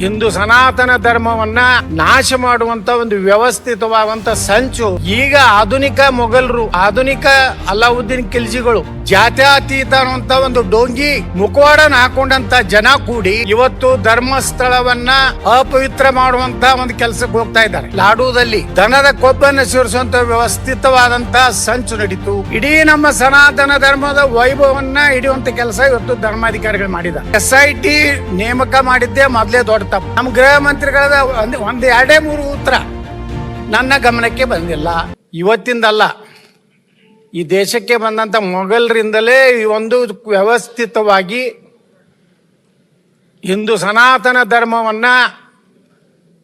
ಹಿಂದೂ ಸನಾತನ ಧರ್ಮವನ್ನ ನಾಶ ಮಾಡುವಂತ ಒಂದು ವ್ಯವಸ್ಥಿತವಾದಂತ ಸಂಚು. ಈಗ ಆಧುನಿಕ ಮೊಘಲರು, ಆಧುನಿಕ ಅಲ್ಲಾವುದ್ದೀನ್ ಖಿಲ್ಜಿಗಳು ಜಾತ್ಯತೀತ ಅನ್ನುವಂತ ಒಂದು ಡೋಂಗಿ ಮುಖವಾಡನ ಹಾಕೊಂಡಂತ ಜನ ಕೂಡಿ ಇವತ್ತು ಧರ್ಮಸ್ಥಳವನ್ನ ಅಪವಿತ್ರ ಮಾಡುವಂತ ಒಂದು ಕೆಲಸಕ್ಕೆ ಹೋಗ್ತಾ ಇದ್ದಾರೆ. ಲಾಡೂದಲ್ಲಿ ದನದ ಕೊಬ್ಬನ್ನು ಸೇರಿಸುವಂತ ವ್ಯವಸ್ಥಿತವಾದಂತ ಸಂಚು ನಡೀತು. ಇಡೀ ನಮ್ಮ ಸನಾತನ ಧರ್ಮದ ವೈಭವವನ್ನ ಹಿಡಿಯುವಂತ ಕೆಲಸ ಇವತ್ತು ಧರ್ಮಾಧಿಕಾರಿಗಳು ಮಾಡಿದ್ದಾರೆ. ಎಸ್ ಐ ಟಿ ನೇಮಕ ಮಾಡಿದ್ದೆ ಮೊದಲೇ ದೊಡ್ಡ ತಪ್ಪು. ನಮ್ಮ ಗೃಹ ಮಂತ್ರಿಗಳ ಒಂದ್ ಎರಡೇ ಮೂರು ಉತ್ತರ. ನನ್ನ ಗಮನಕ್ಕೆ ಬಂದಿಲ್ಲ. ಇವತ್ತಿಂದಲ್ಲ ಈ ದೇಶಕ್ಕೆ ಬಂದಂತ ಮೊಘಲರಿಂದಲೇ ಈ ಒಂದು ವ್ಯವಸ್ಥಿತವಾಗಿ ಹಿಂದೂ ಸನಾತನ ಧರ್ಮವನ್ನ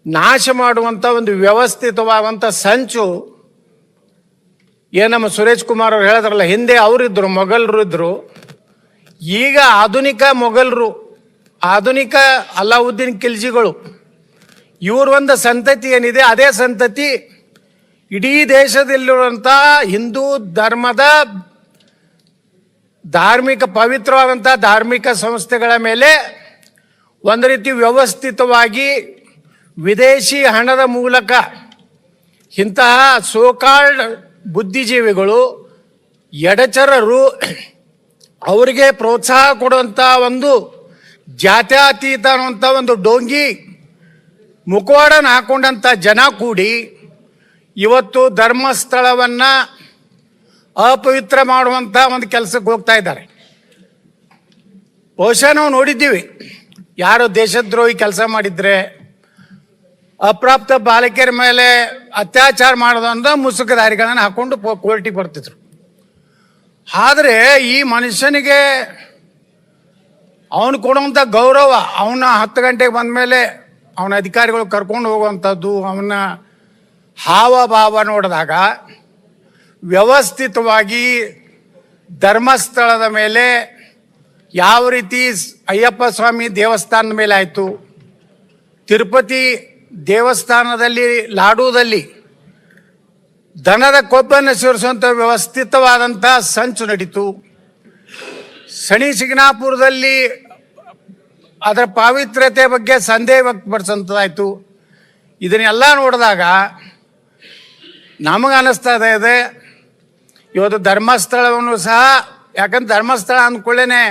ನಾಶ ಮಾಡುವಂತ ಒಂದು ವ್ಯವಸ್ಥಿತವಾದಂತ ಸಂಚು ಏ ನಮ್ಮ ಸುರೇಶ್ ಕುಮಾರ್ ಅವ್ರು ಹೇಳಿದ್ರಲ್ಲ, ಹಿಂದೆ ಅವರಿದ್ರು ಮೊಘಲರು ಇದ್ರು ಈಗ ಆಧುನಿಕ ಮೊಘಲರು ಆಧುನಿಕ ಅಲ್ಲಾವುದ್ದೀನ್ ಖಿಲ್ಜಿಗಳು. ಇವ್ರ ಒಂದು ಸಂತತಿ ಏನಿದೆ, ಅದೇ ಸಂತತಿ ಇಡೀ ದೇಶದಲ್ಲಿರುವಂಥ ಹಿಂದೂ ಧರ್ಮದ ಧಾರ್ಮಿಕ ಪವಿತ್ರವಾದಂಥ ಧಾರ್ಮಿಕ ಸಂಸ್ಥೆಗಳ ಮೇಲೆ ಒಂದು ರೀತಿ ವ್ಯವಸ್ಥಿತವಾಗಿ ವಿದೇಶಿ ಹಣದ ಮೂಲಕ ಇಂತಹ ಸೋಕಾಲ್ಡ್ ಬುದ್ಧಿಜೀವಿಗಳು, ಎಡಚರರು, ಅವರಿಗೆ ಪ್ರೋತ್ಸಾಹ ಕೊಡುವಂಥ ಒಂದು ಜಾತ್ಯತೀತ ಅನ್ನುವಂಥ ಒಂದು ಡೋಂಗಿ ಮುಖವಾಡನ ಹಾಕೊಂಡಂಥ ಜನ ಕೂಡಿ ಇವತ್ತು ಧರ್ಮಸ್ಥಳವನ್ನು ಅಪವಿತ್ರ ಮಾಡುವಂಥ ಒಂದು ಕೆಲಸಕ್ಕೆ ಹೋಗ್ತಾ ಇದ್ದಾರೆ. ಬಹುಶಃ ನಾವು ನೋಡಿದ್ದೀವಿ, ಯಾರು ದೇಶದ್ರೋಹಿ ಕೆಲಸ ಮಾಡಿದ್ರೆ ಅಪ್ರಾಪ್ತ ಬಾಲಕಿಯರ ಮೇಲೆ ಅತ್ಯಾಚಾರ ಮಾಡೋದಂದ್ರೆ ಮುಸುಕದಾರಿಗಳನ್ನು ಹಾಕೊಂಡು ಕೋರ್ಟಿಗೆ ಬರ್ತಿದ್ರು. ಆದರೆ ಈ ಮನುಷ್ಯನಿಗೆ ಅವನು ಕೊಡುವಂಥ ಗೌರವ ಅವನ ಹತ್ತು ಗಂಟೆಗೆ ಬಂದ ಮೇಲೆ ಅವನ ಅಧಿಕಾರಿಗಳು ಕರ್ಕೊಂಡು ಹೋಗುವಂಥದ್ದು, ಅವನ ಹಾವಭಾವ ನೋಡಿದಾಗ ವ್ಯವಸ್ಥಿತವಾಗಿ ಧರ್ಮಸ್ಥಳದ ಮೇಲೆ ಯಾವ ರೀತಿ ಅಯ್ಯಪ್ಪ ಸ್ವಾಮಿ ದೇವಸ್ಥಾನದ ಮೇಲೆ ಆಯಿತು. ತಿರುಪತಿ ದೇವಸ್ಥಾನದಲ್ಲಿ ಲಾಡೂದಲ್ಲಿ ದನದ ಕೊಬ್ಬನ್ನು ಸೇರಿಸುವಂಥ ವ್ಯವಸ್ಥಿತವಾದಂಥ ಸಂಚು ನಡೀತು. ಶನಿ ಸಿಗ್ನಾಪುರದಲ್ಲಿ ಅದರ ಪಾವಿತ್ರ್ಯತೆ ಬಗ್ಗೆ ಸಂದೇಹ ವ್ಯಕ್ತಪಡಿಸಂತದಾಯ್ತು ಇದನ್ನೆಲ್ಲ ನೋಡಿದಾಗ ನಮಗೆ ಅನ್ನಿಸ್ತಾ ಇದೆ, ಇವತ್ತು ಧರ್ಮಸ್ಥಳವನ್ನು ಸಹ, ಯಾಕಂದ್ರೆ ಧರ್ಮಸ್ಥಳ ಅಂದ್ಕೊಳ್ಳೇನೆ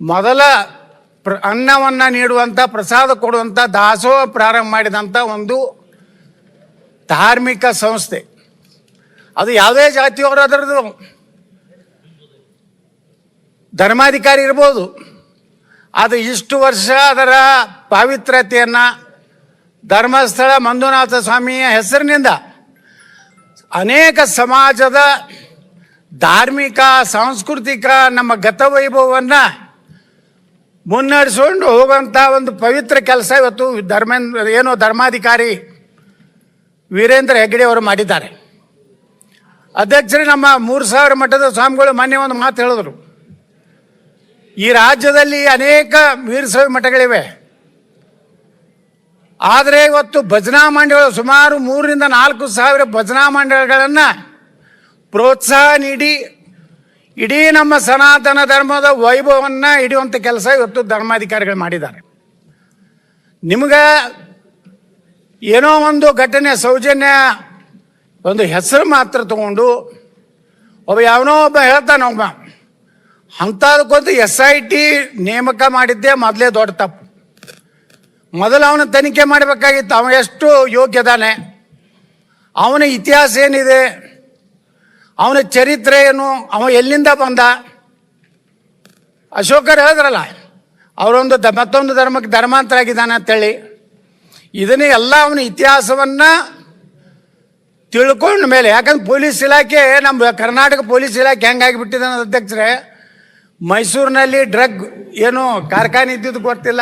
ಮೊದಲ ಪ್ರ, ಅನ್ನವನ್ನು ನೀಡುವಂಥ ಪ್ರಸಾದ ಕೊಡುವಂಥ ದಾಸೋಹ ಪ್ರಾರಂಭ ಮಾಡಿದಂಥ ಒಂದು ಧಾರ್ಮಿಕ ಸಂಸ್ಥೆ. ಅದು ಯಾವುದೇ ಜಾತಿಯವರು ಧರ್ಮಾಧಿಕಾರಿ ಇರ್ಬೋದು. ಅದು ಇಷ್ಟು ವರ್ಷ ಅದರ ಪಾವಿತ್ರ್ಯತೆಯನ್ನು ಧರ್ಮಸ್ಥಳ ಮಂಜುನಾಥ ಸ್ವಾಮಿಯ ಹೆಸರಿನಿಂದ ಅನೇಕ ಸಮಾಜದ ಧಾರ್ಮಿಕ, ಸಾಂಸ್ಕೃತಿಕ ನಮ್ಮ ಗತವೈಭವವನ್ನು ಮುನ್ನಡೆಸ್ಕೊಂಡು ಹೋಗುವಂಥ ಒಂದು ಪವಿತ್ರ ಕೆಲಸ ಇವತ್ತು ಧರ್ಮೇಂದ್ರ, ಏನೋ ಧರ್ಮಾಧಿಕಾರಿ ವೀರೇಂದ್ರ ಹೆಗ್ಗಡೆ ಅವರು ಮಾಡಿದ್ದಾರೆ. ಅಧ್ಯಕ್ಷರೇ ನಮ್ಮ ಮೂರು ಸಾವಿರ ಮಠದ ಸ್ವಾಮಿಗಳು ಮಾನ್ಯ ಒಂದು ಮಾತು ಹೇಳಿದ್ರು. ಈ ರಾಜ್ಯದಲ್ಲಿ ಅನೇಕ ವೀರಶೈವ ಮಠಗಳಿವೆ. ಆದರೆ ಇವತ್ತು ಭಜನಾ ಮಂಡಳಿಗಳು ಸುಮಾರು ಮೂರರಿಂದ ನಾಲ್ಕು ಸಾವಿರ ಭಜನಾ ಮಂಡಳಿಗಳನ್ನು ಪ್ರೋತ್ಸಾಹ ನೀಡಿ ಇಡೀ ನಮ್ಮ ಸನಾತನ ಧರ್ಮದ ವೈಭವವನ್ನು ಹಿಡಿಯುವಂಥ ಕೆಲಸ ಇವತ್ತು ಧರ್ಮಾಧಿಕಾರಿಗಳು ಮಾಡಿದ್ದಾರೆ. ನಿಮಗೆ ಏನೋ ಒಂದು ಘಟನೆ, ಸೌಜನ್ಯ, ಒಂದು ಹೆಸರು ಮಾತ್ರ ತಗೊಂಡು ಒಬ್ಬ ಯಾವನೋ ಒಬ್ಬ ಹೇಳ್ತಾನೆ ಒಬ್ಬ. ಅಂಥದಕ್ಕೊಂದು ಎಸ್ ಐ ಟಿ ನೇಮಕ ಮಾಡಿದ್ದೇ ಮೊದಲೇ ದೊಡ್ಡ ತಪ್ಪು. ಮೊದಲು ಅವನ ತನಿಖೆ ಮಾಡಬೇಕಾಗಿತ್ತು, ಅವನು ಎಷ್ಟು ಯೋಗ್ಯದಾನೆ. ಅವನ ಇತಿಹಾಸ ಏನಿದೆ, ಅವನ ಚರಿತ್ರೆ ಏನು ಅವ ಎಲ್ಲಿಂದ ಬಂದ? ಅಶೋಕರು ಹೇಳಿದ್ರಲ್ಲ, ಅವರೊಂದು ದ, ಮತ್ತೊಂದು ಧರ್ಮಕ್ಕೆ ಧರ್ಮಾಂತರ ಆಗಿದ್ದಾನೆ ಅಂತೇಳಿ. ಇದನ್ನೇ ಎಲ್ಲ ಅವನ ಇತಿಹಾಸವನ್ನು ತಿಳ್ಕೊಂಡ ಮೇಲೆ, ಯಾಕಂದ್ರೆ ಪೊಲೀಸ್ ಇಲಾಖೆ, ನಮ್ಮ ಕರ್ನಾಟಕ ಪೊಲೀಸ್ ಇಲಾಖೆ ಹೆಂಗಾಗಿಬಿಟ್ಟಿದೆ ಅನ್ನೋದು ಅಧ್ಯಕ್ಷರೇ ಮೈಸೂರಿನಲ್ಲಿ ಡ್ರಗ್ ಏನು ಕಾರ್ಖಾನೆ ಇದ್ದಿದ್ದು ಗೊತ್ತಿಲ್ಲ.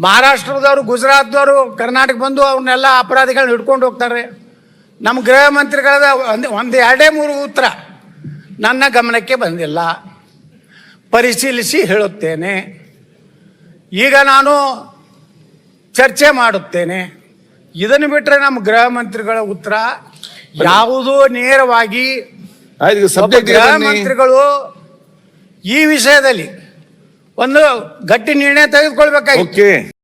ಮಹಾರಾಷ್ಟ್ರದವರು ಗುಜರಾತ್ದವರು ಕರ್ನಾಟಕ ಬಂದು ಅವನ್ನೆಲ್ಲ ಅಪರಾಧಿಗಳನ್ನ ಹಿಡ್ಕೊಂಡು ಹೋಗ್ತಾರೆ. ನಮ್ಮ ಗೃಹ ಮಂತ್ರಿಗಳದ ಒಂದು ಒಂದು ಎರಡೇ ಮೂರು ಉತ್ತರ. ನನ್ನ ಗಮನಕ್ಕೆ ಬಂದಿಲ್ಲ. ಪರಿಶೀಲಿಸಿ ಹೇಳುತ್ತೇನೆ. ಈಗ ನಾನು ಚರ್ಚೆ ಮಾಡುತ್ತೇನೆ. ಇದನ್ನು ಬಿಟ್ಟರೆ ನಮ್ಮ ಗೃಹ ಮಂತ್ರಿಗಳ ಉತ್ತರ ಯಾವುದೂ ನೇರವಾಗಿ ಗೃಹ ಮಂತ್ರಿಗಳು ಈ ವಿಷಯದಲ್ಲಿ ಒಂದು ಗಟ್ಟಿ ನಿರ್ಣಯ ತೆಗೆದುಕೊಳ್ಬೇಕಾಗಿ ಓಕೆ